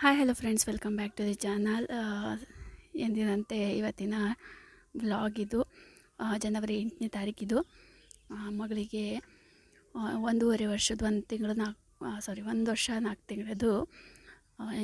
Hi hello friends welcome back to the channel ಎಂದಿನಂತೆ ಇವತ್ತಿನ vlog ಇದು. ಜನವರಿ ಎಂಟನೇ ತಾರೀಕಿದು ಮಗಳಿಗೆ ಒಂದೂವರೆ ವರ್ಷದ ಒಂದು ತಿಂಗಳು ನಾಲ್ಕು ಸಾರಿ ಒಂದು ವರ್ಷ ನಾಲ್ಕು ತಿಂಗಳದು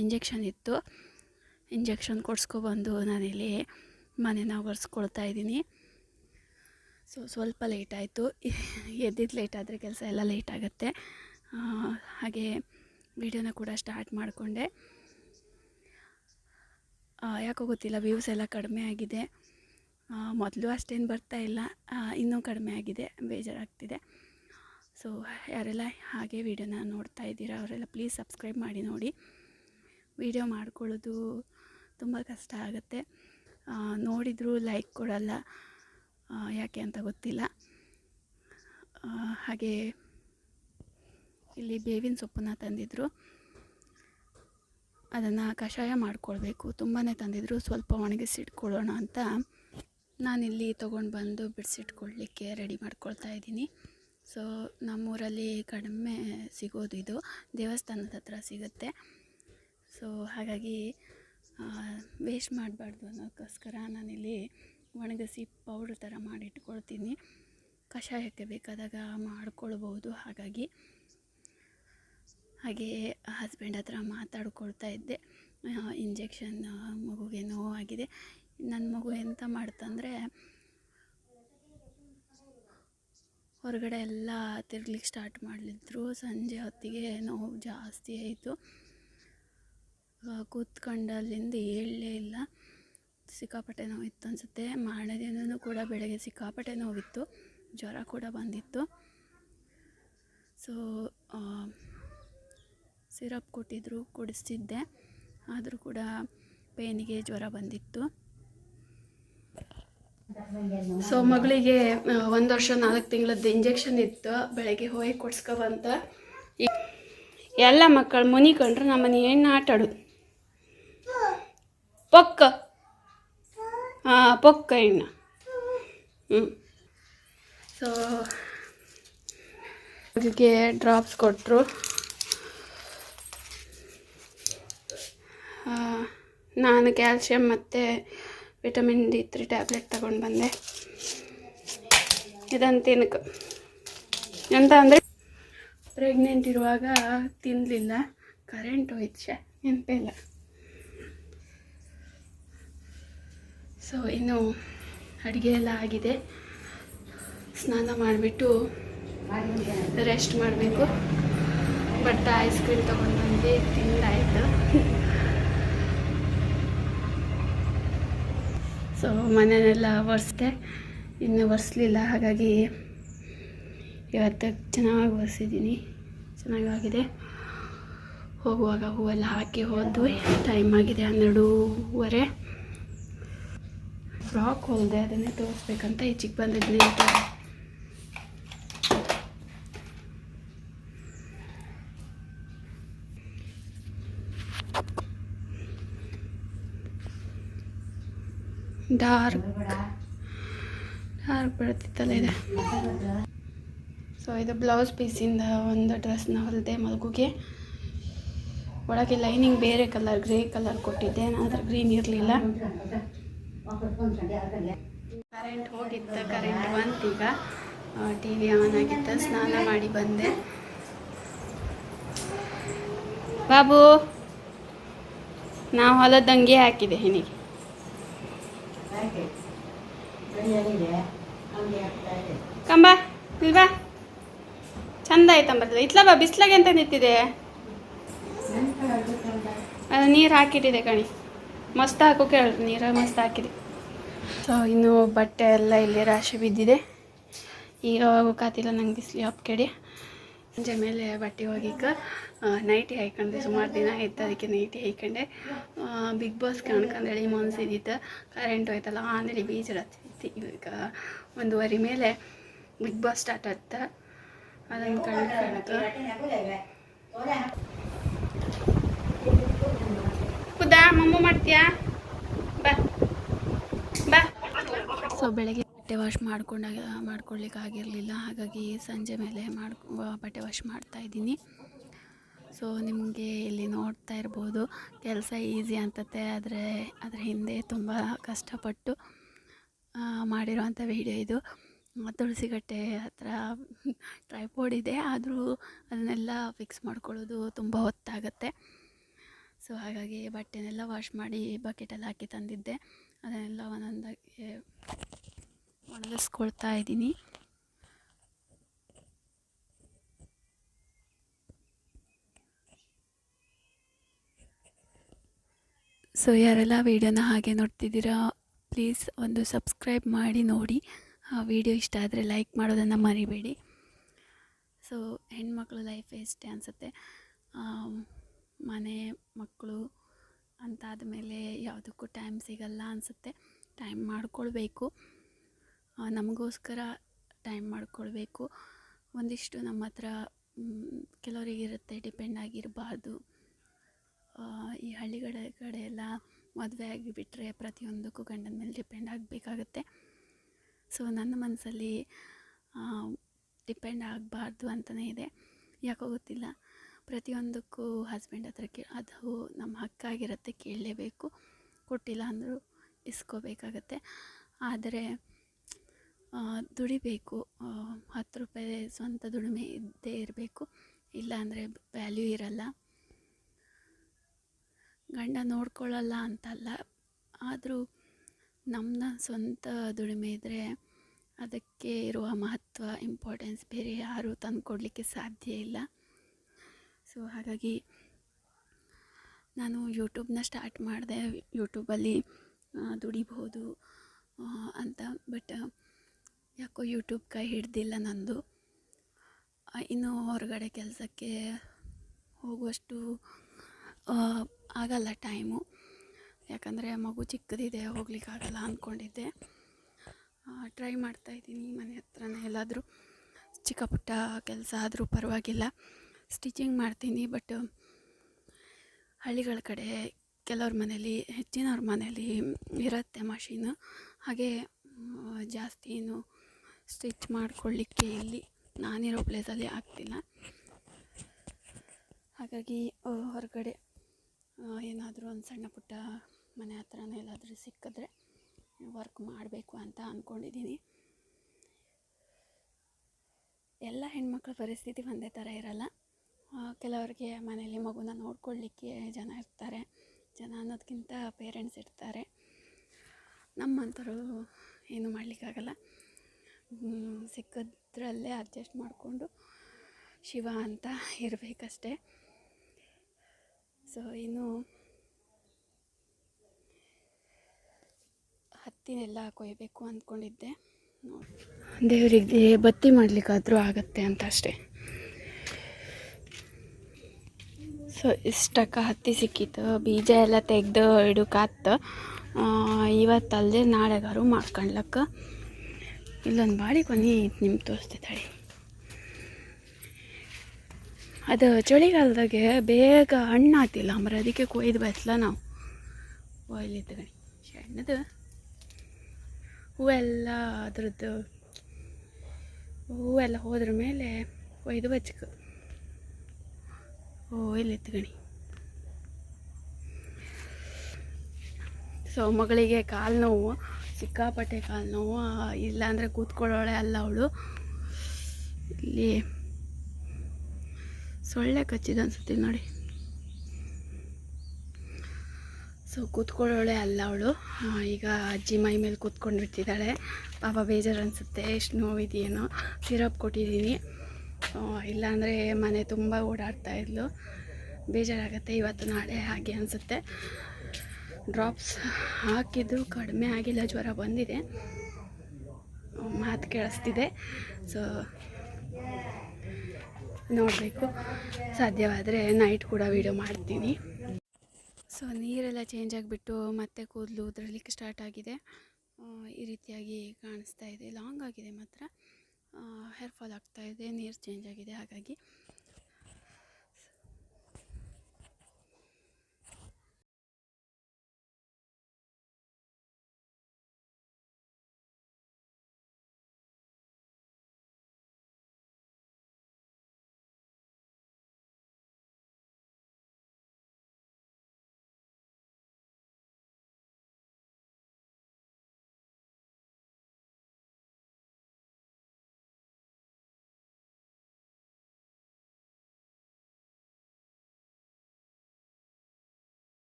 ಇಂಜೆಕ್ಷನ್ ಇತ್ತು. ಇಂಜೆಕ್ಷನ್ ಕೊಡಿಸ್ಕೊಬಂದು ನಾನಿಲ್ಲಿ ಮನೆನ ಒರೆಸ್ಕೊಳ್ತಾ ಇದ್ದೀನಿ. ಸೊ ಸ್ವಲ್ಪ ಲೇಟ್ ಆಯಿತು. ಎದ್ದಿದ್ದು ಲೇಟ್ ಆದರೆ ಕೆಲಸ ಎಲ್ಲ ಲೇಟ್ ಆಗುತ್ತೆ. ಹಾಗೆ ವಿಡಿಯೋನ ಕೂಡ ಸ್ಟಾರ್ಟ್ ಮಾಡಿಕೊಂಡೆ. ಯಾಕೋ ಗೊತ್ತಿಲ್ಲ ವ್ಯೂಸ್ ಎಲ್ಲ ಕಡಿಮೆ ಆಗಿದೆ. ಮೊದಲು ಅಷ್ಟೇನು ಬರ್ತಾ ಇಲ್ಲ ಇನ್ನೂ ಕಡಿಮೆ ಆಗಿದೆ, ಬೇಜಾರಾಗ್ತಿದೆ. ಸೊ ಯಾರೆಲ್ಲ ಹಾಗೆ ವೀಡಿಯೋನ ನೋಡ್ತಾ ಇದ್ದೀರಾ, ಅವರೆಲ್ಲ ಪ್ಲೀಸ್ ಸಬ್ಸ್ಕ್ರೈಬ್ ಮಾಡಿ ನೋಡಿ. ವಿಡಿಯೋ ಮಾಡ್ಕೊಳ್ಳೋದು ತುಂಬ ಕಷ್ಟ ಆಗುತ್ತೆ. ನೋಡಿದರೂ ಲೈಕ್ ಕೊಡಲ್ಲ ಯಾಕೆ ಅಂತ ಗೊತ್ತಿಲ್ಲ. ಹಾಗೆ ಇಲ್ಲಿ ಬೇವಿನ ಸೊಪ್ಪನ್ನ ತಂದಿದ್ದರು ಅದನ್ನು ಕಷಾಯ ಮಾಡಿಕೊಳ್ಬೇಕು. ತುಂಬಾ ತಂದಿದ್ರು. ಸ್ವಲ್ಪ ಒಣಗಿಸಿಟ್ಕೊಳ್ಳೋಣ ಅಂತ ನಾನಿಲ್ಲಿ ತೊಗೊಂಡು ಬಂದು ಬಿಡಿಸಿಟ್ಕೊಳ್ಳಿಕ್ಕೆ ರೆಡಿ ಮಾಡ್ಕೊಳ್ತಾ ಇದ್ದೀನಿ. ಸೊ ನಮ್ಮೂರಲ್ಲಿ ಕಡಿಮೆ ಸಿಗೋದು ಇದು. ದೇವಸ್ಥಾನದ ಹತ್ರ ಸಿಗುತ್ತೆ. ಸೊ ಹಾಗಾಗಿ ವೇಸ್ಟ್ ಮಾಡಬಾರ್ದು ಅನ್ನೋಕ್ಕೋಸ್ಕರ ನಾನಿಲ್ಲಿ ಒಣಗಿಸಿ ಪೌಡ್ರ್ ಥರ ಮಾಡಿಟ್ಕೊಳ್ತೀನಿ ಕಷಾಯಕ್ಕೆ ಬೇಕಾದಾಗ ಮಾಡ್ಕೊಳ್ಬೋದು. ಹಾಗಾಗಿ ಹಾಗೆ ಹಸ್ಬೆಂಡ್ ಹತ್ರ ಮಾತಾಡ್ಕೊಳ್ತಾ ಇದ್ದೆ. ಇಂಜೆಕ್ಷನ್ ಮಗುಗೆ ನೋವಾಗಿದೆ. ನನ್ನ ಮಗು ಎಂತ ಮಾಡ್ತಂದರೆ ಹೊರಗಡೆ ಎಲ್ಲ ತಿರ್ಗ್ಲಿಕ್ಕೆ ಸ್ಟಾರ್ಟ್ ಮಾಡಲಿದ್ರು. ಸಂಜೆ ಹೊತ್ತಿಗೆ ನೋವು ಜಾಸ್ತಿ ಆಯಿತು. ಕೂತ್ಕೊಂಡಲ್ಲಿಂದ ಹೇಳಲೇ ಇಲ್ಲ. ಸಿಕ್ಕಾಪಟ್ಟೆ ನೋವಿತ್ತು ಅನಿಸುತ್ತೆ. ಮಾರನೇ ಕೂಡ ಬೆಳಗ್ಗೆ ಸಿಕ್ಕಾಪಟ್ಟೆ ನೋವಿತ್ತು. ಜ್ವರ ಕೂಡ ಬಂದಿತ್ತು. ಸೊ ಸಿರಪ್ ಕೊಟ್ಟಿದ್ದರು ಕುಡಿಸ್ತಿದ್ದೆ. ಆದರೂ ಕೂಡ ಪೇನಿಗೆ ಜ್ವರ ಬಂದಿತ್ತು. ಸೊ ಮಗಳಿಗೆ ಒಂದು ವರ್ಷ, ನಾಲ್ಕು ತಿಂಗಳದ್ದು ಇಂಜೆಕ್ಷನ್ ಇತ್ತು. ಬೆಳಗ್ಗೆ ಹೋಗಿ ಕೊಡ್ಸ್ಕೊಬಂತ ಎಲ್ಲ ಮಕ್ಕಳು ಮುನಿ ಕಂಡ್ರೆ ನಮ್ಮ ಮನೆ ಹೆಣ್ಣು ಆಟ ಆಡೋದು ಪೊಕ್ಕ. ಹಾಂ ಪೊಕ್ಕ ಹೆಣ್ಣು. ಹ್ಞೂ ಸೊ ಅದಕ್ಕೆ ಡ್ರಾಪ್ಸ್ ಕೊಟ್ಟರು ನಾನು ಕ್ಯಾಲ್ಶಿಯಂ ಮತ್ತು ವಿಟಮಿನ್ ಡಿ ತ್ರೀ ಟ್ಯಾಬ್ಲೆಟ್ ತಗೊಂಡು ಬಂದೆ. ಇದನ್ನು ತಿನ್ಕ ಎಂತ ಅಂದರೆ ಪ್ರೆಗ್ನೆಂಟ್ ಇರುವಾಗ ತಿನ್ನಲಿಲ್ಲ ಕರೆಂಟ್ ಹೋಯ್ತು ಶೇ ಇಲ್ಲ. ಸೊ ಇನ್ನು ಅಡುಗೆ ಎಲ್ಲ ಆಗಿದೆ. ಸ್ನಾನ ಮಾಡಿಬಿಟ್ಟು ರೆಸ್ಟ್ ಮಾಡಬೇಕು. ಬಟ್ ಐಸ್ ಕ್ರೀಮ್ ತೊಗೊಂಡು ಬಂದು ತಿಂದಾಯಿತು. ಸೊ ಮನೆಯೆಲ್ಲ ಒರೆಸ್ದೆ. ಇನ್ನೂ ಒರೆಸ್ಲಿಲ್ಲ, ಹಾಗಾಗಿ ಇವತ್ತು ಚೆನ್ನಾಗಿ ಒರೆಸಿದ್ದೀನಿ. ಚೆನ್ನಾಗಾಗಿದೆ. ಹೋಗುವಾಗ ಹೂವೆಲ್ಲ ಹಾಕಿ ಹೋದ್ವಿ ಟೈಮ್ ಆಗಿದೆ ಹನ್ನೆರಡೂವರೆ. ಫ್ರಾಕ್ ಹೊಲಿದೆ ಅದನ್ನೇ ತೋರಿಸ್ಬೇಕಂತ ಈಚೆಗೆ ಬಂದಿದ್ನಿ ಡಾರ್ಕ್ ಡಾರ್ಕ್ ಬೀಳ್ತಿತ್ತಲ್ಲ ಇದೆ. ಸೊ ಇದು ಬ್ಲೌಸ್ ಪೀಸಿಂದ ಒಂದು ಡ್ರೆಸ್ನ ಹೊಲಿದೆ ಮಗುಗೆ ಒಳಗೆ ಲೈನಿಂಗ್ ಬೇರೆ ಕಲರ್ ಗ್ರೇ ಕಲರ್ ಕೊಟ್ಟಿದ್ದೆ. ಆದರೆ ಗ್ರೀನ್ ಇರಲಿಲ್ಲ. ಕರೆಂಟ್ ಹೋಗಿತ್ತು ಕರೆಂಟ್ ಬಂತೀಗ ಟಿ ವಿ ಆನ್ ಆಗಿತ್ತು. ಸ್ನಾನ ಮಾಡಿ ಬಂದೆ. ಬಾಬು, ನಾವು ಹೊಲದಂಗೆ ಹಾಕಿದೆ ಹೆಣಿಗೆ ಕಂಬ ಇಲ್ವಾ ಚಂದ ಆಯ್ತಂಬರ್ತದೆ ಇತ್ಲಾ ಬಾ, ಬಿಸ್ಲಾಗೆ ಅಂತ ನಿಂತಿದೆ? ಅದು ನೀರು ಹಾಕಿಟ್ಟಿದೆ ಕಣಿ. ಮಸ್ತ್ ಹಾಕು ಕೇಳಿ, ನೀರು ಮಸ್ತ್ ಹಾಕಿದೆ. ಸೊ ಇನ್ನು ಬಟ್ಟೆ ಎಲ್ಲ ಇಲ್ಲಿ ರಾಶಿ ಬಿದ್ದಿದೆ. ಈಗ ಹೋಗೋಕ್ಕಾತಿಲ್ಲ ನಂಗೆ ಬಿಸಿಲು ಕೆಡಿ. ಸಂಜೆ ಮೇಲೆ ಬಟ್ಟೆ ಹೋಗಿಕ್ಕ ನೈಟಿ ಹಾಯ್ಕೊಂಡೆ. ಸುಮಾರು ದಿನ ಆಯ್ತು ಅದಕ್ಕೆ ನೈಟಿ ಹಾಕೊಂಡೆ ಬಿಗ್ ಬಾಸ್ ಕಾಣ್ಕೊಂಡೇಳಿ ಮನ್ಸಿದ್ದಿತ್ತು ಕರೆಂಟ್ ಹೋಯ್ತಲ್ಲ ಆಮೇಲೆ ಬೇಜಾರು ಹತ್ತಿತ್ತು ಈಗ ಒಂದೂವರೆ ಮೇಲೆ ಬಿಗ್ ಬಾಸ್ ಸ್ಟಾರ್ಟ್ ಆಯ್ತು ಅದನ್ನು ಕಾಣ್ತು ಖುದಾ ಮಮ್ಮು ಮಾಡ್ತೀಯಾ? ಬಾ. ಬಾ. ಸೊ ಬೆಳಗ್ಗೆ ಬಟ್ಟೆ ವಾಶ್ ಮಾಡ್ಕೊಂಡಾಗ ಮಾಡ್ಕೊಳ್ಲಿಕ್ಕೆ ಆಗಿರಲಿಲ್ಲ. ಹಾಗಾಗಿ ಸಂಜೆ ಮೇಲೆ ಮಾಡ್ಕೊ ಬಟ್ಟೆ ವಾಶ್ ಮಾಡ್ತಾ ಇದ್ದೀನಿ. ಸೊ ನಿಮಗೆ ಇಲ್ಲಿ ನೋಡ್ತಾ ಇರ್ಬೋದು. ಕೆಲಸ ಈಸಿ ಅಂತತೆ ಆದರೆ ಅದರ ಹಿಂದೆ ತುಂಬ ಕಷ್ಟಪಟ್ಟು ಮಾಡಿರೋವಂಥ ವಿಡಿಯೋ ಇದು. ತುಳಸಿ ಕಟ್ಟೆ ಹತ್ರ ಟ್ರೈಪೋರ್ಡ್ ಇದೆ. ಆದರೂ ಅದನ್ನೆಲ್ಲ ಫಿಕ್ಸ್ ಮಾಡ್ಕೊಳ್ಳೋದು ತುಂಬ ಹೊತ್ತಾಗತ್ತೆ. ಸೊ ಹಾಗಾಗಿ ಬಟ್ಟೆನೆಲ್ಲ ವಾಶ್ ಮಾಡಿ ಬಕೆಟಲ್ಲಿ ಹಾಕಿ ತಂದಿದ್ದೆ. ಅದನ್ನೆಲ್ಲ ಒಂದೊಂದಾಗಿ ಒಣಗಿಸ್ಕೊಳ್ತಾ ಇದ್ದೀನಿ. ಸೊ ಯಾರೆಲ್ಲ ವೀಡಿಯೋನ ಹಾಗೆ ನೋಡ್ತಿದ್ದೀರಾ ಪ್ಲೀಸ್ ಒಂದು ಸಬ್ಸ್ಕ್ರೈಬ್ ಮಾಡಿ ನೋಡಿ. ವಿಡಿಯೋ ಇಷ್ಟ ಆದರೆ ಲೈಕ್ ಮಾಡೋದನ್ನು ಮರಿಬೇಡಿ. ಸೊ ಹೆಣ್ಮಕ್ಳು ಲೈಫ್ ಎಷ್ಟೇ ಅನಿಸುತ್ತೆ ಮನೆ ಮಕ್ಕಳು ಅಂತಾದಮೇಲೆ ಯಾವುದಕ್ಕೂ ಟೈಮ್ ಸಿಗಲ್ಲ ಅನಿಸುತ್ತೆ. ಟೈಮ್ ಮಾಡಿಕೊಳ್ಬೇಕು. ನಮಗೋಸ್ಕರ ಟೈಮ್ ಮಾಡಿಕೊಳ್ಬೇಕು. ಒಂದಿಷ್ಟು ನಮ್ಮ ಹತ್ರ ಕೆಲವರಿಗಿರುತ್ತೆ ಡಿಪೆಂಡ್ ಆಗಿರಬಾರ್ದು. ಈ ಹಳ್ಳಿಗಳ ಕಡೆ ಎಲ್ಲ ಮದುವೆ ಆಗಿಬಿಟ್ರೆ ಪ್ರತಿಯೊಂದಕ್ಕೂ ಗಂಡನ ಮೇಲೆ ಡಿಪೆಂಡ್ ಆಗಬೇಕಾಗತ್ತೆ. ಸೊ, ನನ್ನ ಮನಸ್ಸಲ್ಲಿ ಡಿಪೆಂಡ್ ಆಗಬಾರ್ದು ಅಂತಲೇ ಇದೆ. ಯಾಕೋ ಗೊತ್ತಿಲ್ಲ. ಪ್ರತಿಯೊಂದಕ್ಕೂ ಹಸ್ಬೆಂಡ್ ಹತ್ರ ಕೇ, ಅದು ನಮ್ಮ ಹಕ್ಕಾಗಿರುತ್ತೆ, ಕೇಳಲೇಬೇಕು. ಕೊಟ್ಟಿಲ್ಲ ಅಂದರೂ ಇಸ್ಕೋಬೇಕಾಗತ್ತೆ. ಆದರೆ ದುಡಿಬೇಕು. ಹತ್ತು ರೂಪಾಯಿ ಸ್ವಂತ ದುಡಿಮೆ ಇದ್ದೇ ಇರಬೇಕು. ಇಲ್ಲ ಅಂದರೆ ವ್ಯಾಲ್ಯೂ ಇರಲ್ಲ. ಗಂಡ ನೋಡ್ಕೊಳ್ಳಲ್ಲ ಅಂತಲ್ಲ. ಆದರೂ ನಮ್ಮ ಸ್ವಂತ ದುಡಿಮೆ ಇದ್ದರೆ ಅದಕ್ಕೆ ಇರುವ ಮಹತ್ವ ಇಂಪಾರ್ಟೆನ್ಸ್ ಬೇರೆ ಯಾರೂ ತಂದುಕೊಡ್ಲಿಕ್ಕೆ ಸಾಧ್ಯ ಇಲ್ಲ. ಸೊ ಹಾಗಾಗಿ ನಾನು ಯೂಟ್ಯೂಬ್ನ ಸ್ಟಾರ್ಟ್ ಮಾಡಿದೆ. ಯೂಟ್ಯೂಬಲ್ಲಿ ದುಡಿಬಹುದು ಅಂತ. ಬಟ್ ಯಾಕೋ ಯೂಟ್ಯೂಬ್ ಕೈ ಹಿಡ್ದಿಲ್ಲ ನಂದು. ಇನ್ನೂ ಹೊರಗಡೆ ಕೆಲಸಕ್ಕೆ ಹೋಗುವಷ್ಟು ಆಗಲ್ಲ ಟೈಮು. ಯಾಕಂದರೆ ಮಗು ಚಿಕ್ಕದಿದೆ, ಹೋಗ್ಲಿಕ್ಕಾಗಲ್ಲ ಅಂದ್ಕೊಂಡಿದ್ದೆ ಟ್ರೈ ಮಾಡ್ತಾ ಇದ್ದೀನಿ ಮನೆ ಹತ್ರನೇ ಎಲ್ಲಾದರೂ. ಚಿಕ್ಕ ಪುಟ್ಟ ಕೆಲಸ ಆದರೂ ಪರವಾಗಿಲ್ಲ. ಸ್ಟಿಚಿಂಗ್ ಮಾಡ್ತೀನಿ ಬಟ್ ಹಳ್ಳಿಗಳ ಕಡೆ ಕೆಲವ್ರ ಮನೇಲಿ, ಹೆಚ್ಚಿನವ್ರ ಮನೇಲಿ ಇರುತ್ತೆ ಮಷೀನು ಹಾಗೆ ಜಾಸ್ತಿ ಏನು ಸ್ಟಿಚ್ ಮಾಡ್ಕೊಳ್ಳಿಕ್ಕೆ ಇಲ್ಲಿ ನಾನಿರೋ ಪ್ಲೇಸಲ್ಲಿ ಆಗ್ತಿಲ್ಲ. ಹಾಗಾಗಿ ಹೊರಗಡೆ ಏನಾದರೂ ಒಂದು ಸಣ್ಣ ಪುಟ್ಟ ಮನೆ ಹತ್ರನೇ ಎಲ್ಲಾದರೂ ಸಿಕ್ಕಿದ್ರೆ ವರ್ಕ್ ಮಾಡಬೇಕು ಅಂತ ಅಂದ್ಕೊಂಡಿದ್ದೀನಿ ಎಲ್ಲ ಹೆಣ್ಮಕ್ಳ ಪರಿಸ್ಥಿತಿ ಒಂದೇ ಥರ ಇರಲ್ಲ. ಕೆಲವರಿಗೆ ಮನೆಯಲ್ಲಿ ಮಗುನ ನೋಡ್ಕೊಳ್ಳಿಕ್ಕೆ ಜನ ಇರ್ತಾರೆ. ಜನ ಅನ್ನೋದಕ್ಕಿಂತ ಪೇರೆಂಟ್ಸ್ ಇರ್ತಾರೆ. ನಮ್ಮಂಥವ್ರು ಏನು ಮಾಡಲಿಕ್ಕಾಗಲ್ಲ. ಸಿಕ್ಕಿದ್ರಲ್ಲೇ ಅಡ್ಜಸ್ಟ್ ಮಾಡಿಕೊಂಡು ಶಿವ ಅಂತ ಇರಬೇಕಷ್ಟೆ. ಸೊ ಇನ್ನು ಹತ್ತಿನೆಲ್ಲ ಕೊಯ್ಯಬೇಕು ಅಂದ್ಕೊಂಡಿದ್ದೆ. ದೇವರಿಗೆ ಬತ್ತಿ ಮಾಡಲಿಕ್ಕಾದರೂ ಆಗತ್ತೆ ಅಂತ ಅಷ್ಟೇ. ಸೊ, ಇಷ್ಟಕ್ಕ ಹತ್ತಿ ಸಿಕ್ಕಿತ್ತು. ಬೀಜ ಎಲ್ಲ ತೆಗೆದು ಇಡೋಕಾತ್ತು ಇವತ್ತಲ್ಲದೆ ನಾಳೆಗಾರು ಮಾಡ್ಕೊಳ್ಲಕ್ಕ ಇಲ್ಲೊಂದು ಬಾಳಿ ಕೊನೆ ನಿಮ್ಗೆ ತೋರಿಸ್ತಿದ್ದಾಳೆ. ಅದು ಚಳಿಗಾಲದಾಗೆ ಬೇಗ ಹಣ್ಣು ಆತಿಲ್ಲ ಮರ ಅದಕ್ಕೆ ಕೊಯ್ದು ಬಯಸ್ಲ ನಾವು. ಒಯ್ಲಿತ್ತು ಗಣಿ ಸಣ್ಣದು ಹೂವೆಲ್ಲ ಅದ್ರದ್ದು ಹೂವೆಲ್ಲ ಹೋದ್ರ ಮೇಲೆ ಕೊಯ್ದು ಬಚ್ಚಕ ಓ ಇಲ್ಲಿತ್ತು ಗಣಿ ಸೊ ಮಗಳಿಗೆ ಕಾಲು ನೋವು, ಸಿಕ್ಕಾಪಟ್ಟೆ ಕಾಲು ನೋವು, ಇಲ್ಲಾಂದರೆ ಕೂತ್ಕೊಳ್ಳೋಳೆ ಅಲ್ಲ ಅವಳು. ಇಲ್ಲಿ ಸೊಳ್ಳೆ ಕಚ್ಚಿದೆ ಅನ್ಸುತ್ತೆ ನೋಡಿ. ಸೊ ಕೂತ್ಕೊಳ್ಳೋಳೆ ಅಲ್ಲ ಅವಳು. ಈಗ ಅಜ್ಜಿ ಮೈ ಮೇಲೆ ಕೂತ್ಕೊಂಡು ಬಿಡ್ತಿದ್ದಾಳೆ ಪಾಪ ಬೇಜಾರು ಅನಿಸುತ್ತೆ ಎಷ್ಟು ನೋವಿದೆಯೇನೋ. ಸಿರಪ್ ಕೊಟ್ಟಿದ್ದೀನಿ. ಇಲ್ಲಾಂದರೆ ಮನೆ ತುಂಬ ಓಡಾಡ್ತಾ ಇದ್ಲು. ಬೇಜಾರಾಗುತ್ತೆ, ಇವತ್ತು ನಾಳೆ ಹಾಗೆ ಅನಿಸುತ್ತೆ. ಡ್ರಾಪ್ಸ್ ಹಾಕಿದ್ರು, ಕಡಿಮೆ ಆಗಿಲ್ಲ, ಜ್ವರ ಬಂದಿದೆ. ಮಾತು ಕೇಳಿಸ್ತಿದೆ. ಸೊ ನೋಡಬೇಕು. ಸಾಧ್ಯವಾದರೆ ನೈಟ್ ಕೂಡ ವೀಡಿಯೋ ಮಾಡ್ತೀನಿ. ಸೊ ನೀರೆಲ್ಲ ಚೇಂಜ್ ಆಗಿಬಿಟ್ಟು ಮತ್ತೆ ಕೂದಲು ಉದ್ರಲಿಕ್ಕೆ ಸ್ಟಾರ್ಟ್ ಆಗಿದೆ. ಈ ರೀತಿಯಾಗಿ ಕಾಣಿಸ್ತಾ ಇದೆ. ಲಾಂಗ್ ಆಗಿದೆ ಮಾತ್ರ. ಹೇರ್ ಫಾಲ್ ಆಗ್ತಾ ಇದೆ, ನೀರು ಚೇಂಜ್ ಆಗಿದೆ. ಹಾಗಾಗಿ